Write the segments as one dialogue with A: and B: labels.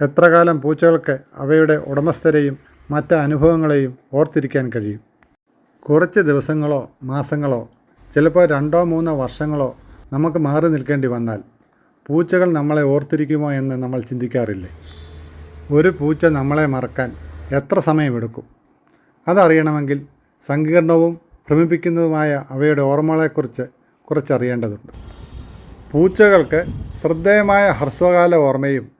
A: എത്ര കാലം പൂച്ചകൾക്ക് അവയുടെ ഉടമസ്ഥരെയും മറ്റ് അനുഭവങ്ങളെയും ഓർത്തിരിക്കാൻ കഴിയും? കുറച്ച് ദിവസങ്ങളോ മാസങ്ങളോ ചിലപ്പോൾ രണ്ടോ മൂന്നോ വർഷങ്ങളോ നമുക്ക് മാറി നിൽക്കേണ്ടി വന്നാൽ പൂച്ചകൾ നമ്മളെ ഓർത്തിരിക്കുമോ എന്ന് നമ്മൾ ചിന്തിക്കാറില്ലേ? ഒരു പൂച്ച നമ്മളെ മറക്കാൻ എത്ര സമയമെടുക്കും? അതറിയണമെങ്കിൽ സങ്കീർണവും ഭ്രമിപ്പിക്കുന്നതുമായ അവയുടെ ഓർമ്മകളെക്കുറിച്ച് കുറച്ചറിയേണ്ടതുണ്ട്. പൂച്ചകൾക്ക് ശ്രദ്ധേയമായ ഹ്രസ്വകാല ഓർമ്മയും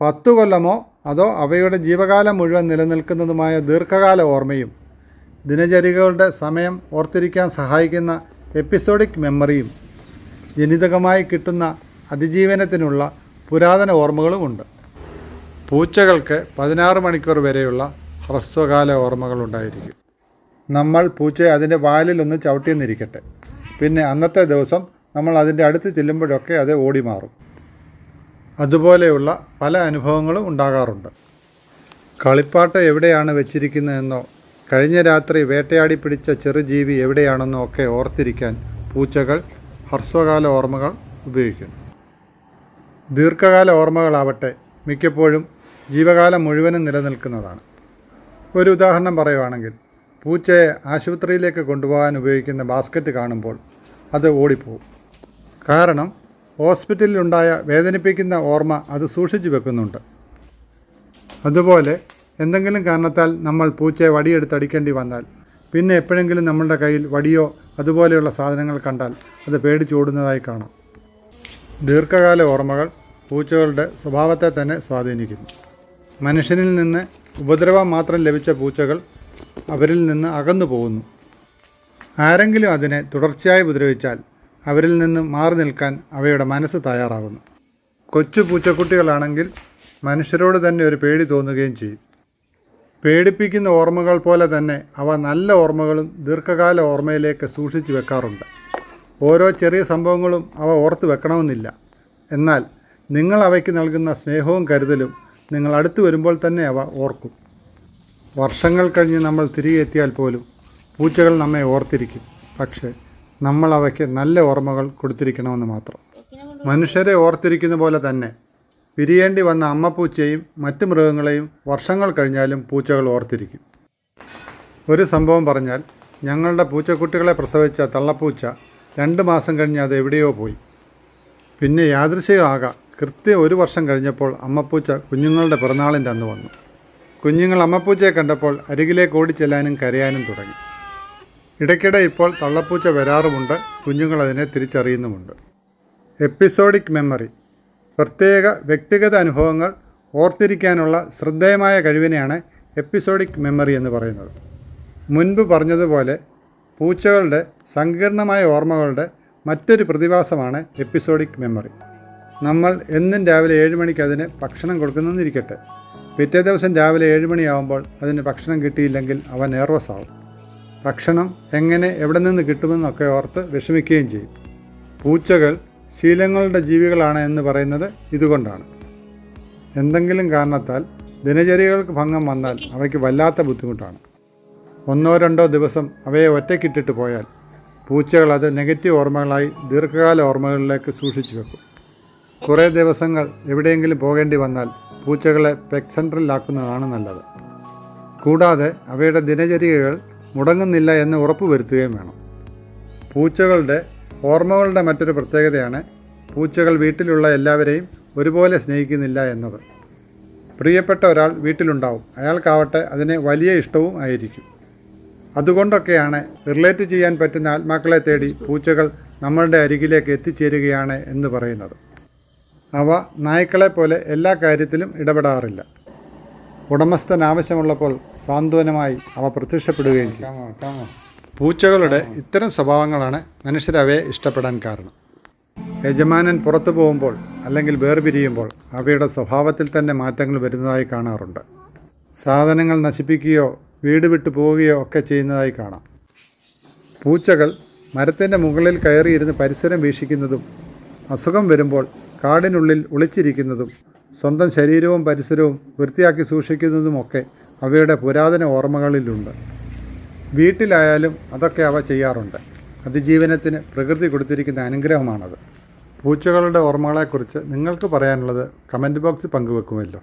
A: പത്തു കൊല്ലമോ അതോ അവയുടെ ജീവകാലം മുഴുവൻ നിലനിൽക്കുന്നതുമായ ദീർഘകാല ഓർമ്മയും ദിനചര്യകളുടെ സമയം ഓർത്തിരിക്കാൻ സഹായിക്കുന്ന എപ്പിസോഡിക് മെമ്മറിയും ജനിതകമായി കിട്ടുന്ന അതിജീവനത്തിനുള്ള പുരാതന ഓർമ്മകളുമുണ്ട് പൂച്ചകൾക്ക് പതിനാറ് മണിക്കൂർ വരെയുള്ള ഹ്രസ്വകാല ഓർമ്മകളുണ്ടായിരിക്കും നമ്മൾ പൂച്ചയെ അതിന്റെ വാലിലൊന്ന് ചവിട്ടിയെന്നിരിക്കട്ടെ. പിന്നെ അന്നത്തെ ദിവസം നമ്മൾ അതിന്റെ അടുത്ത് ചെല്ലുമ്പോഴൊക്കെ അത് ഓടി മാറും അതുപോലെയുള്ള പല അനുഭവങ്ങളും ഉണ്ടാകാറുണ്ട്. കളിപ്പാട്ട് എവിടെയാണ് വെച്ചിരിക്കുന്നതെന്നോ കഴിഞ്ഞ രാത്രി വേട്ടയാടി പിടിച്ച ചെറുജീവി എവിടെയാണെന്നോ ഒക്കെ ഓർത്തിരിക്കാൻ പൂച്ചകൾ ഹ്രസ്വകാല ഓർമ്മകൾ ഉപയോഗിക്കുന്നു. ദീർഘകാല ഓർമ്മകളാവട്ടെ മിക്കപ്പോഴും ജീവകാലം മുഴുവനും നിലനിൽക്കുന്നതാണ്. ഒരു ഉദാഹരണം പറയുവാണെങ്കിൽ പൂച്ചയെ ആശുപത്രിയിലേക്ക് കൊണ്ടുപോകാൻ ഉപയോഗിക്കുന്ന ബാസ്ക്കറ്റ് കാണുമ്പോൾ അത് ഓടിപ്പോവും കാരണം ഹോസ്പിറ്റലിലുണ്ടായ വേദനിപ്പിക്കുന്ന ഓർമ്മ അത് സൂക്ഷിച്ചു വെക്കുന്നുണ്ട്. അതുപോലെ എന്തെങ്കിലും കാരണത്താൽ നമ്മൾ പൂച്ചയെ വടിയെടുത്തടിക്കേണ്ടി വന്നാൽ പിന്നെ എപ്പോഴെങ്കിലും നമ്മളുടെ കയ്യിൽ വടിയോ അതുപോലെയുള്ള സാധനങ്ങൾ കണ്ടാൽ അത് പേടിച്ചോടുന്നതായി കാണാം. ദീർഘകാല ഓർമ്മകൾ പൂച്ചകളുടെ സ്വഭാവത്തെ തന്നെ സ്വാധീനിക്കുന്നു. മനുഷ്യനിൽ നിന്ന് ഉപദ്രവം മാത്രം ലഭിച്ച പൂച്ചകൾ അവരിൽ നിന്ന് അകന്നു പോകുന്നു ആരെങ്കിലും അതിനെ തുടർച്ചയായി ഉപദ്രവിച്ചാൽ അവരിൽ നിന്ന് മാറി നിൽക്കാൻ അവയുടെ മനസ്സ് തയ്യാറാകുന്നു. കൊച്ചു പൂച്ചക്കുട്ടികളാണെങ്കിൽ മനുഷ്യരോട് തന്നെ ഒരു പേടി തോന്നുകയും ചെയ്യും. പേടിപ്പിക്കുന്ന ഓർമ്മകൾ പോലെ തന്നെ അവ നല്ല ഓർമ്മകളും ദീർഘകാല ഓർമ്മയിലേക്ക് സൂക്ഷിച്ചു വെക്കാറുണ്ട്. ഓരോ ചെറിയ സംഭവങ്ങളും അവ ഓർത്ത് വെക്കണമെന്നില്ല. എന്നാൽ നിങ്ങൾ അവയ്ക്ക് നൽകുന്ന സ്നേഹവും കരുതലും നിങ്ങൾ അടുത്തു വരുമ്പോൾ തന്നെ അവ ഓർക്കും. വർഷങ്ങൾ കഴിഞ്ഞ് നമ്മൾ തിരികെ എത്തിയാൽ പോലും പൂച്ചകൾ നമ്മെ ഓർത്തിരിക്കും. പക്ഷേ നമ്മൾ അവയ്ക്ക് നല്ല ഓർമ്മകൾ കൊടുത്തിരിക്കണമെന്ന് മാത്രം. മനുഷ്യരെ ഓർത്തിരിക്കുന്ന പോലെ തന്നെ വിരിയേണ്ടി വന്ന അമ്മപ്പൂച്ചയും മറ്റ് മൃഗങ്ങളെയും വർഷങ്ങൾ കഴിഞ്ഞാലും പൂച്ചകൾ ഓർത്തിരിക്കും. ഒരു സംഭവം പറഞ്ഞാൽ ഞങ്ങളുടെ പൂച്ചക്കുട്ടികളെ പ്രസവിച്ച തള്ളപ്പൂച്ച രണ്ട് മാസം കഴിഞ്ഞ് അത് എവിടെയോ പോയി. പിന്നെ യാദൃശികമാകാം കൃത്യം ഒരു വർഷം കഴിഞ്ഞപ്പോൾ അമ്മപ്പൂച്ച കുഞ്ഞുങ്ങളുടെ പിറന്നാളിന്റെ അന്ന് വന്നു. കുഞ്ഞുങ്ങൾ അമ്മപ്പൂച്ചയെ കണ്ടപ്പോൾ അരികിലേക്ക് ഓടിച്ചെല്ലാനും കരയാനും തുടങ്ങി. ഇടയ്ക്കിടെ ഇപ്പോൾ തള്ളപ്പൂച്ച വരാറുമുണ്ട്. കുഞ്ഞുങ്ങൾ അതിനെ തിരിച്ചറിയുന്നുമുണ്ട്. Episodic memory. പ്രത്യേക വ്യക്തിഗത അനുഭവങ്ങൾ ഓർത്തിരിക്കാനുള്ള ശ്രദ്ധേയമായ കഴിവിനെയാണ് എപ്പിസോഡിക് മെമ്മറി എന്ന് പറയുന്നത്. മുൻപ് പറഞ്ഞതുപോലെ പൂച്ചകളുടെ സങ്കീർണമായ ഓർമ്മകളുടെ മറ്റൊരു പ്രതിഭാസമാണ് എപ്പിസോഡിക് മെമ്മറി. നമ്മൾ എന്നും രാവിലെ ഏഴ് മണിക്ക് അതിന് ഭക്ഷണം കൊടുക്കുന്നെന്നിരിക്കട്ടെ പിറ്റേ ദിവസം രാവിലെ ഏഴ് മണിയാവുമ്പോൾ അതിന് ഭക്ഷണം കിട്ടിയില്ലെങ്കിൽ അവൻ നെർവസ് ആവും. ഭക്ഷണം എങ്ങനെ എവിടെ നിന്ന് കിട്ടുമെന്നൊക്കെ ഓർത്ത് വിഷമിക്കുകയും ചെയ്യും. പൂച്ചകൾ ശീലങ്ങളുടെ ജീവികളാണ് എന്ന് പറയുന്നത് ഇതുകൊണ്ടാണ്. എന്തെങ്കിലും കാരണത്താൽ ദിനചര്യകൾക്ക് ഭംഗം വന്നാൽ അവയ്ക്ക് വല്ലാത്ത ബുദ്ധിമുട്ടാണ്. ഒന്നോ രണ്ടോ ദിവസം അവയെ ഒറ്റയ്ക്കിട്ടിട്ട് പോയാൽ പൂച്ചകൾ അത് നെഗറ്റീവ് ഓർമ്മകളായി ദീർഘകാല ഓർമ്മകളിലേക്ക് സൂക്ഷിച്ചു വെക്കും. കുറേ ദിവസങ്ങൾ എവിടെയെങ്കിലും പോകേണ്ടി വന്നാൽ പൂച്ചകളെ പെക് സെൻട്രലിലാക്കുന്നതാണ് നല്ലത്. കൂടാതെ അവയുടെ ദിനചര്യകൾ മുടങ്ങുന്നില്ല എന്ന് ഉറപ്പുവരുത്തുകയും വേണം. പൂച്ചകളുടെ ഓർമ്മകളുടെ മറ്റൊരു പ്രത്യേകതയാണ് പൂച്ചകൾ വീട്ടിലുള്ള എല്ലാവരെയും ഒരുപോലെ സ്നേഹിക്കുന്നില്ല എന്നത്. പ്രിയപ്പെട്ട ഒരാൾ വീട്ടിലുണ്ടാവും. അയാൾക്കാവട്ടെ അതിനെ വലിയ ഇഷ്ടവും ആയിരിക്കും. അതുകൊണ്ടൊക്കെയാണ് റിലേറ്റ് ചെയ്യാൻ പറ്റുന്ന ആത്മാക്കളെ തേടി പൂച്ചകൾ നമ്മളുടെ അരികിലേക്ക് എത്തിച്ചേരുകയാണ് എന്ന് പറയുന്നത്. അവ നായ്ക്കളെ പോലെ എല്ലാ കാര്യത്തിലും ഇടപെടാറില്ല. ഉടമസ്ഥൻ ആവശ്യമുള്ളപ്പോൾ സാന്ത്വനമായി അവ പ്രത്യക്ഷപ്പെടുകയും ചെയ്യും പൂച്ചകളുടെ ഇത്തരം സ്വഭാവങ്ങളാണ് മനുഷ്യരവയെ ഇഷ്ടപ്പെടാൻ കാരണം. യജമാനൻ പുറത്തു പോകുമ്പോൾ അല്ലെങ്കിൽ വേർപിരിയുമ്പോൾ അവയുടെ സ്വഭാവത്തിൽ തന്നെ മാറ്റങ്ങൾ വരുന്നതായി കാണാറുണ്ട്. സാധനങ്ങൾ നശിപ്പിക്കുകയോ വീട് വിട്ടു പോവുകയോ ഒക്കെ ചെയ്യുന്നതായി കാണാം. പൂച്ചകൾ മരത്തിന്റെ മുകളിൽ കയറിയിരുന്ന് പരിസരം വീക്ഷിക്കുന്നതും അസുഖം വരുമ്പോൾ കാടിനുള്ളിൽ ഒളിച്ചിരിക്കുന്നതും സ്വന്തം ശരീരവും പരിസരവും വൃത്തിയാക്കി സൂക്ഷിക്കുന്നതുമൊക്കെ അവയുടെ പുരാതന ഓർമ്മകളിലുണ്ട്. വീട്ടിലായാലും അതൊക്കെ അവ ചെയ്യാറുണ്ട്. അതിജീവനത്തിന് പ്രകൃതി കൊടുത്തിരിക്കുന്ന അനുഗ്രഹമാണത്. പൂച്ചകളുടെ ഓർമ്മകളെക്കുറിച്ച് നിങ്ങൾക്ക് പറയാനുള്ളത് കമന്റ് ബോക്സിൽ പങ്കുവെക്കുമല്ലോ.